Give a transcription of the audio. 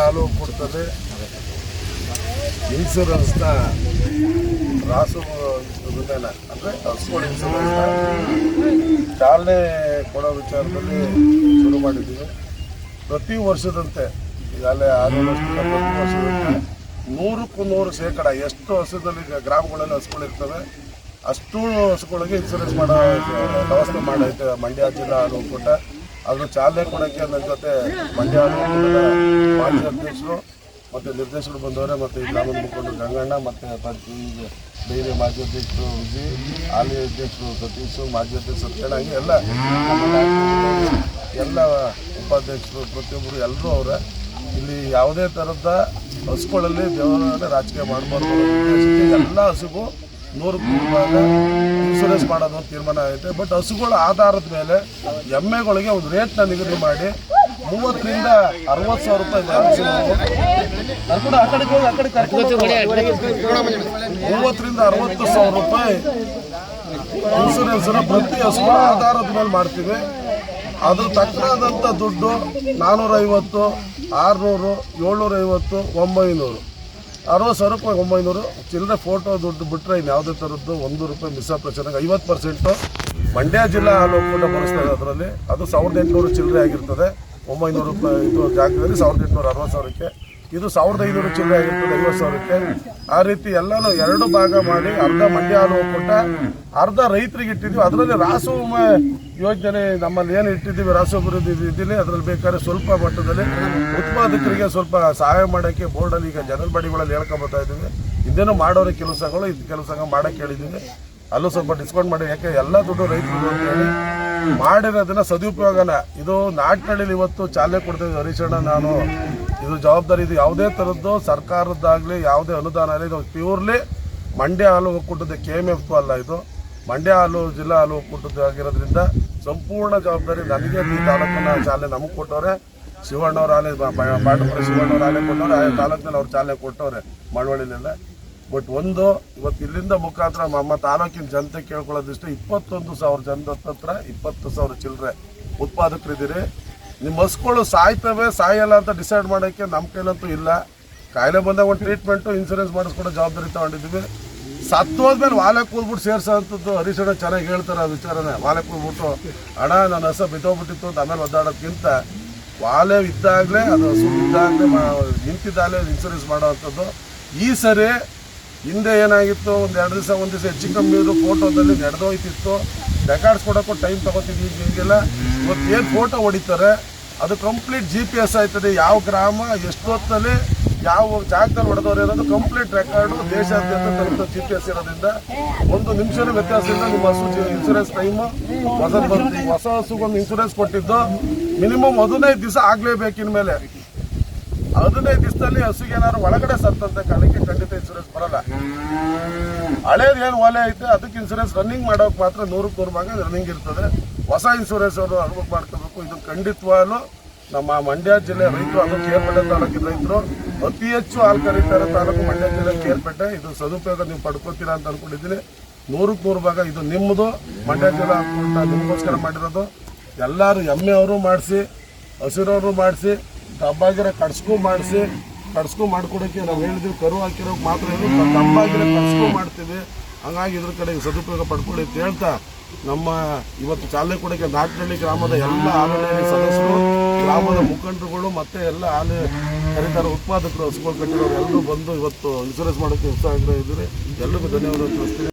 ಹಾಲು ಕೊಡ್ತದೆ. ಇನ್ಸೂರೆನ್ಸ್ನ ರಾಸು ಅಂದ್ರೆ ಅಂದರೆ ಇನ್ಸೂರೆನ್ಸ್ ಇನ್ಸೂರೆನ್ಸ್ನ ಚಾಲನೆ ಕೊಡೋ ವಿಚಾರದಲ್ಲಿ ಶುರು ಮಾಡಿದ್ದೀವಿ. ಪ್ರತಿ ವರ್ಷದಂತೆ ಈಗಾಗಲೇ ಆರು ವರ್ಷದಿಂದ ಪ್ರತಿ ವರ್ಷದಂತೆ ನೂರಕ್ಕೂ ನೂರು ಶೇಕಡ ಎಷ್ಟು ಹಸುದಲ್ಲಿ ಗ್ರಾಮಗಳಲ್ಲಿ ಹಸುಗಳಿರ್ತವೆ ಅಷ್ಟು ಹಸುಗಳಿಗೆ ಇನ್ಸೂರೆನ್ಸ್ ಮಾಡೋ ವ್ಯವಸ್ಥೆ ಮಾಡೈತೆ ಮಂಡ್ಯ ಜಿಲ್ಲಾ ಒಕ್ಕೂಟ ಅದ್ರ ಚಾಲನೆ ಕೊಡೋಕ್ಕೆ ನನ್ನ ಜೊತೆ ಮಂಡ್ಯ ಮಾಜಿ ಅಧ್ಯಕ್ಷರು ಮತ್ತು ನಿರ್ದೇಶಕರು ಬಂದವರೆ ಮತ್ತು ಈ ಗ್ರಾಮದ ಮುಖಂಡರು ಗಂಗಣ್ಣ ಮತ್ತು ಬೇರೆ ಮಾಜಿ ಅಧ್ಯಕ್ಷರು ವಿಜಿ, ಹಾಲಿ ಅಧ್ಯಕ್ಷರು ಸತೀಶು, ಮಾಜಿ ಅಧ್ಯಕ್ಷರು ಸತ್ಯಣ್ಣ, ಹಾಗೆ ಎಲ್ಲ ಎಲ್ಲ ಉಪಾಧ್ಯಕ್ಷರು, ಪ್ರತಿಯೊಬ್ಬರು ಎಲ್ಲರೂ ಅವರ. ಇಲ್ಲಿ ಯಾವುದೇ ಥರದ ಹಸುಗಳಲ್ಲಿ ದೇವರ ರಾಜಕೀಯ ಮಾಡಬಾರ್ದು ಎಲ್ಲ ಹಸುಗೂ ನೂರು ರೂಪಾಯಿ ಇನ್ಸೂರೆನ್ಸ್ ಮಾಡೋದು ಅಂತ ತೀರ್ಮಾನ ಆಗುತ್ತೆ ಬಟ್ ಹಸುಗಳ ಆಧಾರದ ಮೇಲೆ ಎಮ್ಮೆಗಳಿಗೆ ಒಂದು ರೇಟ್ನ ನಿಗದಿ ಮಾಡಿ ಮೂವತ್ತರಿಂದ ಅರವತ್ತು ಸಾವಿರ ರೂಪಾಯಿ. ಮೂವತ್ತರಿಂದ ಅರವತ್ತು ಸಾವಿರ ರೂಪಾಯಿ ಇನ್ಸೂರೆನ್ಸ್ನ ಪ್ರತಿ ಹಸುಗಳ ಆಧಾರದ ಮೇಲೆ ಮಾಡ್ತೀವಿ. ಅದು ತಕ್ಕಾದಂಥ ದುಡ್ಡು ನಾನ್ನೂರೈವತ್ತು ಆರುನೂರು, ಏಳ್ನೂರೈವತ್ತು, ಒಂಬೈನೂರು. ಅರವತ್ತು ಸಾವಿರ ರೂಪಾಯಿ, ಒಂಬೈನೂರು. ಚಿಲ್ಲರೆ ಫೋಟೋ ದುಡ್ಡು ಬಿಟ್ಟರೆ ಇನ್ನು ಯಾವುದೇ ಥರದ್ದು ಒಂದು ರೂಪಾಯಿ ಮಿಸ್ ಮಿಸ್ಅಪ್ರೇಷನ್ಗೆ ಐವತ್ತು ಪರ್ಸೆಂಟು ಮಂಡ್ಯ ಜಿಲ್ಲಾ ಹಾಲು ಒಕ್ಕೂಟ ಬರೆಸ್ತಾರೆ ಅದರಲ್ಲಿ. ಅದು ಸಾವಿರದ ಎಂಟುನೂರು ಚಿಲ್ಲರೆ ಆಗಿರ್ತದೆ. ಒಂಬೈನೂರು ರೂಪಾಯಿ ಇದು ಜಾಗದಲ್ಲಿ ಸಾವಿರದ ಎಂಟುನೂರ ಅರವತ್ತು ಸಾವಿರಕ್ಕೆ. ಇದು ಸಾವಿರದ ಐನೂರು ಚಿಲ್ಲರೆ ಆಗಿರ್ತದೆ ಐವತ್ತು ಸಾವಿರಕ್ಕೆ. ಆ ರೀತಿ ಎಲ್ಲನೂ ಎರಡು ಭಾಗ ಮಾಡಿ ಅರ್ಧ ಮಂಡ್ಯ ಹಾಲು ಅರ್ಧ ರೈತರಿಗೆ ಇಟ್ಟಿದ್ವಿ. ಅದರಲ್ಲಿ ರಾಸು ಯೋಜನೆ ನಮ್ಮಲ್ಲಿ ಏನು ಇಟ್ಟಿದ್ದೀವಿ ರಾಸು ಅಭಿವೃದ್ಧಿ ಇದ್ದಿಲ್ಲ ಅದ್ರಲ್ಲಿ ಬೇಕಾದ್ರೆ ಸ್ವಲ್ಪ ಮಟ್ಟದಲ್ಲಿ ಉತ್ಪಾದಕರಿಗೆ ಸ್ವಲ್ಪ ಸಹಾಯ ಮಾಡೋಕ್ಕೆ ಬೋರ್ಡಲ್ಲಿ ಈಗ ಜನರ ಬಡಿಗಳಲ್ಲಿ ಹೇಳ್ಕೊಂಬತ್ತಾ ಇದ್ದೀವಿ. ಇದೇನು ಮಾಡೋರ ಕೆಲಸಗಳು ಇದು ಕೆಲಸ ಮಾಡಕ್ಕೆ ಹೇಳಿದ್ದೀವಿ. ಅಲ್ಲೂ ಸ್ವಲ್ಪ ಡಿಸ್ಕೌಂಟ್ ಮಾಡಿ, ಯಾಕೆ ಎಲ್ಲ ದುಡ್ಡು ರೈತರು ಅಂತ ಹೇಳಿ ಮಾಡಿರೋದನ್ನ ಸದುಪಯೋಗನ. ಇದು ನಾಟ್ನಳ್ಳಿಲಿ ಇವತ್ತು ಚಾಲನೆ ಕೊಡ್ತೀವಿ ಹರೀಶಣ್ಣ ನಾನು. ಇದು ಜವಾಬ್ದಾರಿ, ಇದು ಯಾವುದೇ ಥರದ್ದು ಸರ್ಕಾರದ್ದಾಗಲಿ, ಯಾವುದೇ ಅನುದಾನ ಆಗಲಿ, ಇದು ಪ್ಯೂರ್ಲಿ ಮಂಡ್ಯ ಹಾಲು ಒಕ್ಕೂಟದ ಕೆ ಎಂ ಎಫ್ ಅಲ್ಲ ಇದು. ಮಂಡ್ಯ ಹಾಲು, ಜಿಲ್ಲಾ ಹಾಲು ಒಕ್ಕೂಟದ ಆಗಿರೋದ್ರಿಂದ ಸಂಪೂರ್ಣ ಜವಾಬ್ದಾರಿ ನನಗೆ ಈ ತಾಲೂಕಿನ ಚಾಲನೆ ನಮಗೆ ಕೊಟ್ಟವ್ರೆ. ಶಿವಣ್ಣವ್ರ ಆಲೆ ಬಾಟಪುರ ಶಿವಣ್ಣವ್ರ ಆಲೆ ಕೊಟ್ಟವ್ರೆ. ಆ ತಾಲೂಕಿನಲ್ಲಿ ಅವ್ರು ಚಾಲನೆ ಕೊಟ್ಟವ್ರೆ ಮಳವಳ್ಳಿಲೆಲ್ಲ ಬಟ್ ಒಂದು, ಇವತ್ತು ಇಲ್ಲಿಂದ ಮುಖಾಂತರ ನಮ್ಮ ತಾಲೂಕಿನ ಜನತೆ ಕೇಳ್ಕೊಳ್ಳೋದಿಷ್ಟು ಇಪ್ಪತ್ತೊಂದು ಸಾವಿರ ಜನದ ಹತ್ರ ಇಪ್ಪತ್ತು ಸಾವಿರ ಚಿಲ್ಲರೆ ಉತ್ಪಾದಕರಿದ್ದೀರಿ. ನಿಮ್ಮ ಹಸ್ಗಳು ಸಾಯ್ತವೆ, ಸಾಯಲ್ಲ ಅಂತ ಡಿಸೈಡ್ ಮಾಡೋಕ್ಕೆ ನಮ್ಮ ಕೈಲಂತೂ ಇಲ್ಲ. ಕಾಯಿಲೆ ಬಂದಾಗ ಒಂದು ಟ್ರೀಟ್ಮೆಂಟು, ಇನ್ಸೂರೆನ್ಸ್ ಮಾಡಿಸ್ಕೊಡೋ ಜವಾಬ್ದಾರಿ ತಗೊಂಡಿದ್ದೀವಿ. ಸತ್ತೋದ್ಮೇಲೆ ವಾಲೆ ಕೂದ್ಬಿಟ್ಟು ಸೇರ್ಸೋಂಥದ್ದು ಹರೀಶಣ್ಣ ಚೆನ್ನಾಗಿ ಹೇಳ್ತಾರೆ ಆ ವಿಚಾರನ. ವಾಲೆ ಕೂದ್ಬಿಟ್ಟು ಹಣ ನನ್ನ ಹಸ ಬಿದ್ದೋಗ್ಬಿಟ್ಟಿತ್ತು ಅಂತ ಆಮೇಲೆ ಒದ್ದಾಡೋದ್ಕಿಂತ ವಾಲೆ ಇದ್ದಾಗಲೇ ಅದು ಹಸು ಇದ್ದಾಗಲೇ ನಿಂತಿದ್ದಾಗಲೇ ಇನ್ಸೂರೆನ್ಸ್ ಮಾಡೋವಂಥದ್ದು ಈ ಸರಿ ಹಿಂದೆ ಏನಾಗಿತ್ತು? ಒಂದು ಎರಡು ದಿವಸ, ಒಂದು ದಿವಸ ಹೆಚ್ಚು ಕಮ್ಮಿ ಇದ್ರು ಫೋಟೋದಲ್ಲಿ ನಡೆದೋಯ್ತಿತ್ತು. ರೆಕಾರ್ಡ್ಸ್ ಕೊಡೋಕ್ಕೂ ಟೈಮ್ ತಗೋತಿದ್ವಿ ಹಿಂಗೆಲ್ಲ ಇವತ್ತು ಏನು ಫೋಟೋ ಹೊಡಿತಾರೆ? ಅದು ಕಂಪ್ಲೀಟ್ ಜಿ ಪಿ ಎಸ್ ಆಯ್ತದೆ. ಯಾವ ಗ್ರಾಮ ಎಷ್ಟು ಹೊತ್ತಲ್ಲಿ ಯಾವ ಜಾಗದಲ್ಲಿ ಹೊಡೆದವ್ರು ಇರೋದು ಕಂಪ್ಲೀಟ್ ರೆಕಾರ್ಡು ದೇಶಾದ್ಯಂತ ತಲುಪಿದ ಜಿ ಪಿ ಎಸ್ ಇರೋದ್ರಿಂದ ಒಂದು ನಿಮಿಷದ ವ್ಯತ್ಯಾಸದಿಂದ ನಿಮ್ಮ ಹಸು ಇನ್ಸೂರೆನ್ಸ್ ಟೈಮು ಹೊಸ ಹೊಸ ಹಸುಗೊಂದು ಇನ್ಸೂರೆನ್ಸ್ ಕೊಟ್ಟಿದ್ದು ಮಿನಿಮಮ್ ಹದಿನೈದು ದಿವಸ ಆಗಲೇಬೇಕಿನ ಮೇಲೆ ಹದಿನೈದು ದಿವಸದಲ್ಲಿ ಹಸುಗೆ ಏನಾದ್ರು ಒಳಗಡೆ ಸತ್ತಂತ ಕಾರಣಕ್ಕೆ ಖಂಡಿತ ಇನ್ಸೂರೆನ್ಸ್ ಬರಲ್ಲ. ಹಳೇದು ಏನು ಒಲೆ ಐತೆ, ಅದಕ್ಕೆ ಇನ್ಸೂರೆನ್ಸ್ ರನ್ನಿಂಗ್ ಮಾಡೋಕೆ ಮಾತ್ರ ನೂರಕ್ಕೆ ನೂರು ಭಾಗ ರನ್ನಿಂಗ್ ಇರ್ತದೆ. ಹೊಸ ಇನ್ಸೂರೆನ್ಸ್ ಅವರು ಅನುಭವ ಮಾಡ್ಕೋಬೇಕು. ಇದು ಖಂಡಿತವಾಗ್ಲೂ ನಮ್ಮ ಮಂಡ್ಯ ಜಿಲ್ಲೆ ರೈತರು, ಅದು ಕೇರ್ಪಡೆ ತಾಲೂಕಿನ ರೈತರು ಅತಿ ಹೆಚ್ಚು ಹಾಲು ಕರೀತಾರೆ ತಾಲೂಕು ಮಂಡ್ಯ ಜಿಲ್ಲೆ ಏರ್ಪಟ್ಟೆ ಇದು ಸದುಪಯೋಗ ನೀವು ಪಡ್ಕೋತೀರಾ ಅಂತ ಅನ್ಕೊಂಡಿದ್ದೀನಿ. ನೂರಕ್ಕೆ ನೂರು ಭಾಗ ಇದು ನಿಮ್ಮದು ಮಂಡ್ಯ ಜಿಲ್ಲಾ ನಿಮಗೋಸ್ಕರ ಮಾಡಿರೋದು. ಎಲ್ಲರೂ ಎಮ್ಮೆ ಅವರು ಮಾಡಿಸಿ ಹಸಿರವರು ಮಾಡಿಸಿ ಡಬ್ಬಾಗಿರೋ ಕಡ್ಸ್ಕೂ ಮಾಡಿಸಿ, ಕಡ್ಸ್ಕೂ ಮಾಡ್ಕೊಡೋಕ್ಕೆ ನಾವು ಹೇಳಿದ್ವಿ. ಕರು ಹಾಕಿರೋಕೆ ಮಾತ್ರ ಡಬ್ಬಾಗಿರೋ ಕಡ್ಸ್ಕು ಮಾಡ್ತೀವಿ. ಹಂಗಾಗಿ ಇದ್ರ ಕಡೆ ಸದುಪಯೋಗ ಪಡ್ಕೊಳ್ಳಿ ಅಂತ ಹೇಳ್ತಾ ನಮ್ಮ ಇವತ್ತು ಚಾಲನೆ ಕೊಡೋಕ್ಕೆ ನಾಟನಹಳ್ಳಿ ಗ್ರಾಮದ ಎಲ್ಲ ಆರೋಗ್ಯ ಸದಸ್ಯರು ಗ್ರಾಮದ ಮುಖಂಡರುಗಳು ಮತ್ತೆ ಎಲ್ಲ ಹಾಲು ಕರೀತಾರೆ ಉತ್ಪಾದಕರು ಹಸುಗಳು ಕಟ್ಟಿರೋರು ಎಲ್ಲರೂ ಬಂದು ಇವತ್ತು ಇನ್ಸೂರೆನ್ಸ್ ಮಾಡೋಕ್ಕೆ ಉತ್ಸಾಹ ಇದ್ದೀರಿ. ಎಲ್ಲರಿಗೂ ಧನ್ಯವಾದ ತಿಳಿಸ್ತೀನಿ.